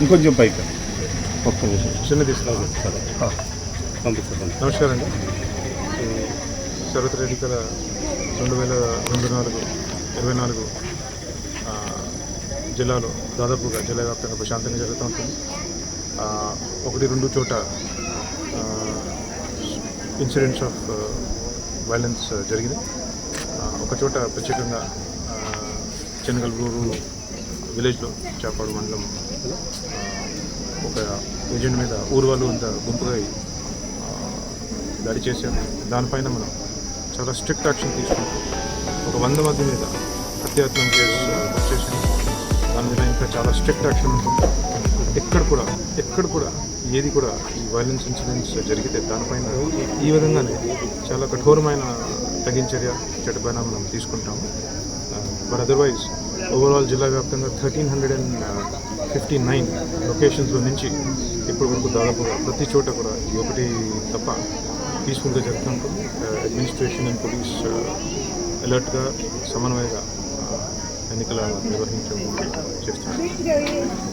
ఇంకొంచెం పైకి. ఒక్క నిమిషం. చిన్న తీసుకున్నాను సరే. పంపిస్తాను నమస్కారం అండి. శరత్ ఎన్నికల రెండు వేల రెండు నాలుగు ఇరవై నాలుగు జిల్లాలో దాదాపుగా జిల్లా వ్యాప్తంగా ప్రశాంతంగా జరుగుతూ ఉంటుంది. ఒకటి రెండు చోట ఇన్సిడెంట్స్ ఆఫ్ వైలెన్స్ జరిగింది. ఒక చోట ప్రత్యేకంగా ఆ, చెనగల్గూరు విలేజ్లో చేపాడు మండలం ఒక ఏజెంట్ మీద ఊరు వాళ్ళు అంత గుంపుగా అయి, దాడి చేశారు. దానిపైన మనం చాలా స్ట్రిక్ట్ యాక్షన్ తీసుకుంటాం. ఒక వంద మంది మీద హత్యాత్మక కేసు బుక్ చేసాం దాని మీద ఇంకా చాలా స్ట్రిక్ట్ యాక్షన్ ఉంటుంది. ఎక్కడ కూడా ఎక్కడ కూడా ఏది కూడా ఈ వైలెన్స్ ఇన్సిడెంట్స్ జరిగితే దానిపైన ఈ విధంగానే చాలా కఠోరమైన తగిన చర్య చెడుపైన మనం తీసుకుంటాము. బట్ అదర్వైజ్ ఓవరాల్ జిల్లా వ్యాప్తంగా thirteen hundred and fifty nine లొకేషన్స్లో నుంచి ఇప్పటి వరకు దాదాపుగా ప్రతి చోట కూడా ఈ ఒకటి తప్ప పీస్ఫుల్గా జరుగుతుంటుంది అడ్మినిస్ట్రేషన్ అండ్ పోలీస్ అలర్ట్గా సమన్వయంగా ఎన్నికల నిర్వహించడం చేస్తున్నారు.